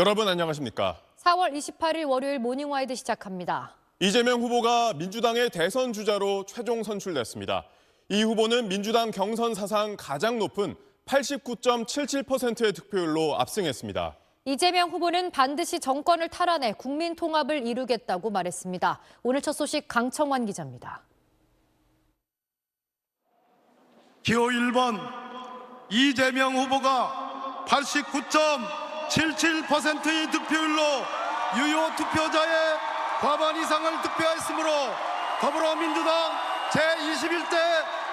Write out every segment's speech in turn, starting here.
여러분 안녕하십니까? 4월 28일 월요일 모닝와이드 시작합니다. 이재명 후보가 민주당의 대선 주자로 최종 선출됐습니다. 이 후보는 민주당 경선 사상 가장 높은 89.77%의 득표율로 압승했습니다. 이재명 후보는 반드시 정권을 탈환해 국민 통합을 이루겠다고 말했습니다. 오늘 첫 소식 강청환 기자입니다. 기호 1번 이재명 후보가 89.77%의 득표율로 유효 투표자의 과반 이상을 득표했으므로 더불어민주당 제21대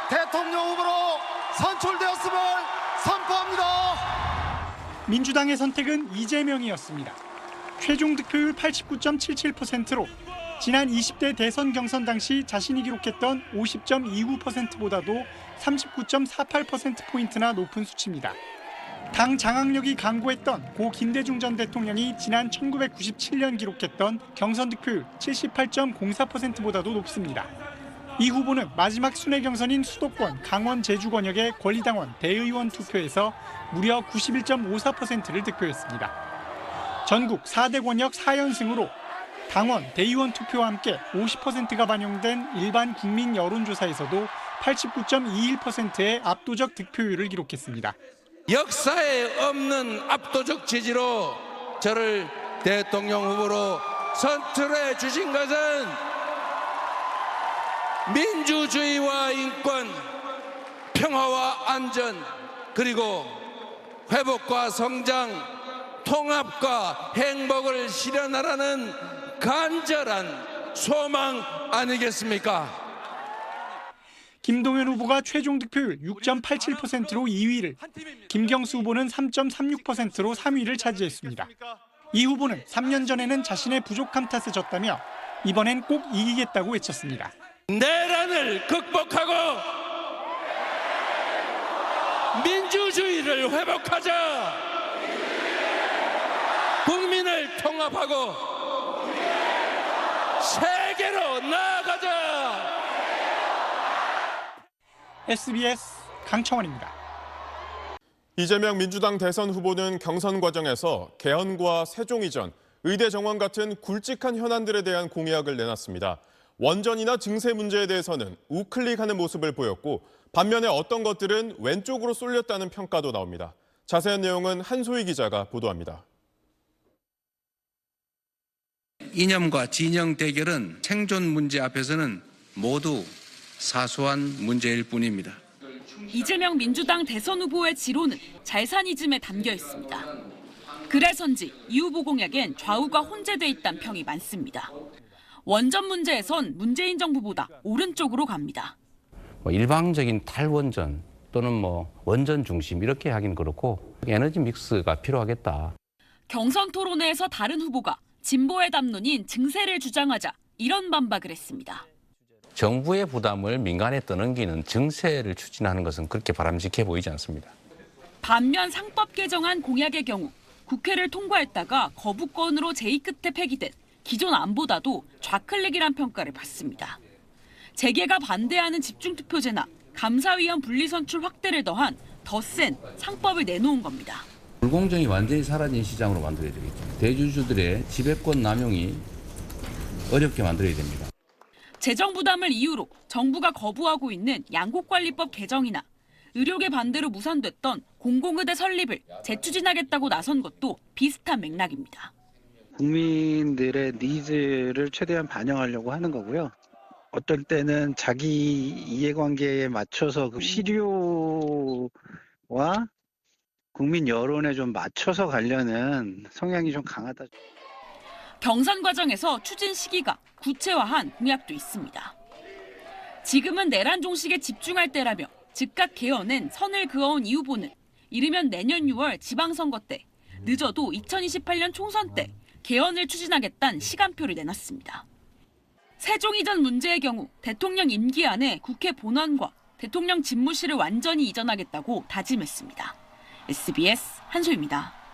대통령 후보로 선출되었음을 선포합니다. 민주당의 선택은 이재명이었습니다. 최종 득표율 89.77%로 지난 20대 대선 경선 당시 자신이 기록했던 50.29%보다도 39.48%포인트나 높은 수치입니다. 당 장악력이 강고했던 고 김대중 전 대통령이 지난 1997년 기록했던 경선 득표율 78.04%보다도 높습니다. 이 후보는 마지막 순회 경선인 수도권 강원 제주 권역의 권리당원 대의원 투표에서 무려 91.54%를 득표했습니다. 전국 4대 권역 4연승으로 당원 대의원 투표와 함께 50%가 반영된 일반 국민 여론조사에서도 89.21%의 압도적 득표율을 기록했습니다. 역사에 없는 압도적 지지로 저를 대통령 후보로 선출해 주신 것은 민주주의와 인권, 평화와 안전, 그리고 회복과 성장, 통합과 행복을 실현하라는 간절한 소망 아니겠습니까? 김동연 후보가 최종 득표율 6.87%로 2위를, 김경수 후보는 3.36%로 3위를 차지했습니다. 이 후보는 3년 전에는 자신의 부족함 탓에 졌다며 이번엔 꼭 이기겠다고 외쳤습니다. 내란을 극복하고 민주주의를 회복하자. 국민을 통합하고 세계로 나아가자. SBS 강청원입니다. 이재명 민주당 대선 후보는 경선 과정에서 개헌과 세종 이전, 의대 정원 같은 굵직한 현안들에 대한 공약을 내놨습니다. 원전이나 증세 문제에 대해서는 우클릭하는 모습을 보였고 반면에 어떤 것들은 왼쪽으로 쏠렸다는 평가도 나옵니다. 자세한 내용은 한소희 기자가 보도합니다. 이념과 진영 대결은 생존 문제 앞에서는 모두 사소한 문제일 뿐입니다. 이재명 민주당 대선 후보의 지로는 잘사니즘에 담겨 있습니다. 그래서인지 이 후보 공약엔 좌우가 혼재돼 있다는 평이 많습니다. 원전 문제에선 문재인 정부보다 오른쪽으로 갑니다. 뭐 일방적인 탈원전 또는 뭐 원전 중심 이렇게 하긴 그렇고 에너지 믹스가 필요하겠다. 경선 토론회에서 다른 후보가 진보의 담론인 증세를 주장하자 이런 반박을 했습니다. 정부의 부담을 민간에 떠넘기는 증세를 추진하는 것은 그렇게 바람직해 보이지 않습니다. 반면 상법 개정안 공약의 경우 국회를 통과했다가 거부권으로 제의 끝에 폐기된 기존 안보다도 좌클릭이란 평가를 받습니다. 재개가 반대하는 집중투표제나 감사위원 분리선출 확대를 더한 더 센 상법을 내놓은 겁니다. 불공정이 완전히 사라진 시장으로 만들어야 되겠죠. 대주주들의 지배권 남용이 어렵게 만들어야 됩니다. 재정 부담을 이유로 정부가 거부하고 있는 양국관리법 개정이나 의료계 반대로 무산됐던 공공의대 설립을 재추진하겠다고 나선 것도 비슷한 맥락입니다. 국민들의 니즈를 최대한 반영하려고 하는 거고요. 어떤 때는 자기 이해관계에 맞춰서 그 시류와 국민 여론에 좀 맞춰서 가려는 성향이 좀 강하다. 경선 과정에서 추진 시기가 구체화한 공약도 있습니다. 지금은 내란 종식에 집중할 때라며 즉각 개헌엔 선을 그어온 이 후보는 이르면 내년 6월 지방선거 때 늦어도 2028년 총선 때 개헌을 추진하겠다는 시간표를 내놨습니다. 세종 이 전 문제의 경우 대통령 임기 안에 국회 본원과 대통령 집무실을 완전히 이전하겠다고 다짐했습니다. SBS 한소입니다.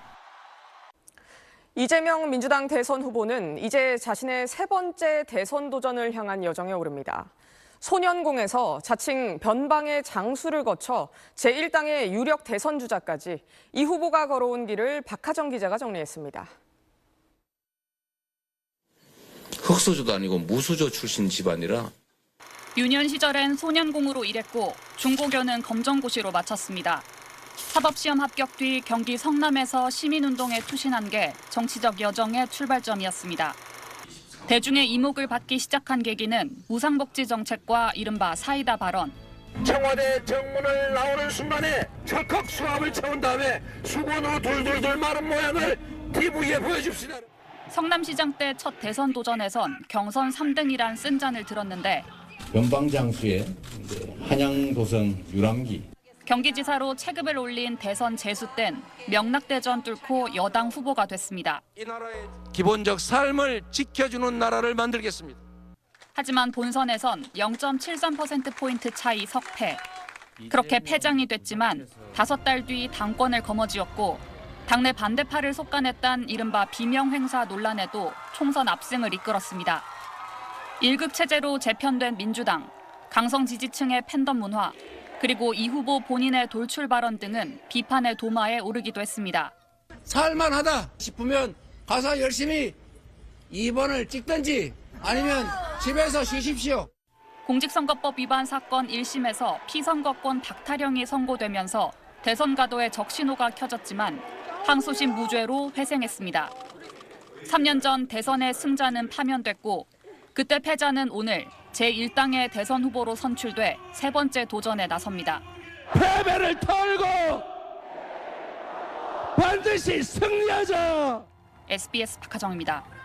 이재명 민주당 대선 후보는 이제 자신의 세 번째 대선 도전을 향한 여정에 오릅니다. 소년공에서 자칭 변방의 장수를 거쳐 제1당의 유력 대선 주자까지 이 후보가 걸어온 길을 박하정 기자가 정리했습니다. 흑수저도 아니고 무수저 출신 집안이라 유년 시절엔 소년공으로 일했고 중고교는 검정고시로 마쳤습니다. 사법시험 합격 뒤 경기 성남에서 시민운동에 투신한 게 정치적 여정의 출발점이었습니다. 대중의 이목을 받기 시작한 계기는 무상복지 정책과 이른바 사이다 발언, 청와대 정문을 나오는 순간에 철컥 수압을 채운 다음에 수건으로 돌돌돌 마른 모양을 TV에 보여줍시다. 성남시장 때 첫 대선 도전에선 경선 3등이란 쓴 잔을 들었는데 변방장수의 이제 한양도성 유람기 경기지사로 체급을 올린 대선 재수 땐 명락대전 뚫고 여당 후보가 됐습니다. 이 나라의 기본적 삶을 지켜주는 나라를 만들겠습니다. 하지만 본선에선 0.73%포인트 차이 석패. 그렇게 패장이 됐지만 다섯 달 뒤 당권을 거머쥐었고 당내 반대파를 속아냈단 이른바 비명행사 논란에도 총선 압승을 이끌었습니다. 일극 체제로 재편된 민주당, 강성 지지층의 팬덤 문화, 그리고 이 후보 본인의 돌출 발언 등은 비판의 도마에 오르기도 했습니다. 살만하다 싶으면 가서 열심히 2번을 찍든지 아니면 집에서 쉬십시오. 공직선거법 위반 사건 1심에서 피선거권 박타령이 선고되면서 대선 가도에 적신호가 켜졌지만 항소심 무죄로 회생했습니다. 3년 전 대선의 승자는 파면됐고 그때 패자는 오늘 제1당의 대선 후보로 선출돼 세 번째 도전에 나섭니다. 패배를 털고 반드시 승리하자. SBS 박하정입니다.